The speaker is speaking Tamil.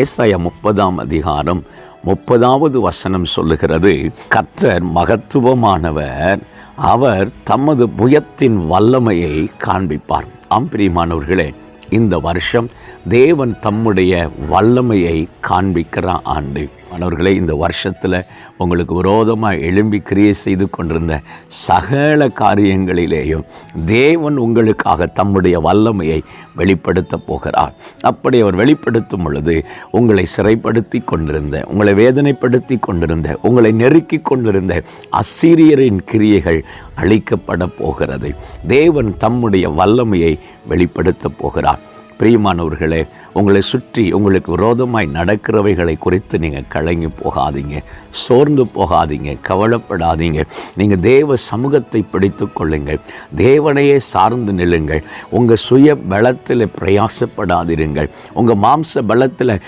ஏசாய முப்பதாம் அதிகாரம் முப்பதாவது வசனம் சொல்லுகிறது கர்த்தர் மகத்துவமானவர் அவர் தமது புயத்தின் வல்லமையை காண்பிப்பார். ஆம்பிரியமானவர்களே இந்த வருஷம் தேவன் தம்முடைய வல்லமையை காண்பிக்கிற ஆண்டு. மாணவர்களே இந்த வருஷத்தில் உங்களுக்கு விரோதமாக எழும்பி கிரியை செய்து கொண்டிருந்த சகல காரியங்களிலேயும் தேவன் உங்களுக்காக தம்முடைய வல்லமையை வெளிப்படுத்த போகிறார். அப்படி அவர் வெளிப்படுத்தும் பொழுது உங்களை சிறைப்படுத்தி கொண்டிருந்த உங்களை வேதனைப்படுத்தி கொண்டிருந்த உங்களை நெருக்கி கொண்டிருந்த அசிரியரின் கிரியைகள் அழிக்கப்பட போகிறது. தேவன் தம்முடைய வல்லமையை வெளிப்படுத்த போகிறார். பிரியமானவர்களே உங்களை சுற்றி உங்களுக்கு விரோதமாய் நடக்கிறவைகளை குறித்து நீங்கள் கலங்கி போகாதீங்க சோர்ந்து போகாதீங்க கவலைப்படாதீங்க. நீங்கள் தேவ சமூகத்தை பிடித்து கொள்ளுங்கள் தேவனையே சார்ந்து நில்லுங்கள் உங்கள் சுய பலத்தில் பிரயாசப்படாதிருங்கள் உங்கள் மாம்ச பலத்தில்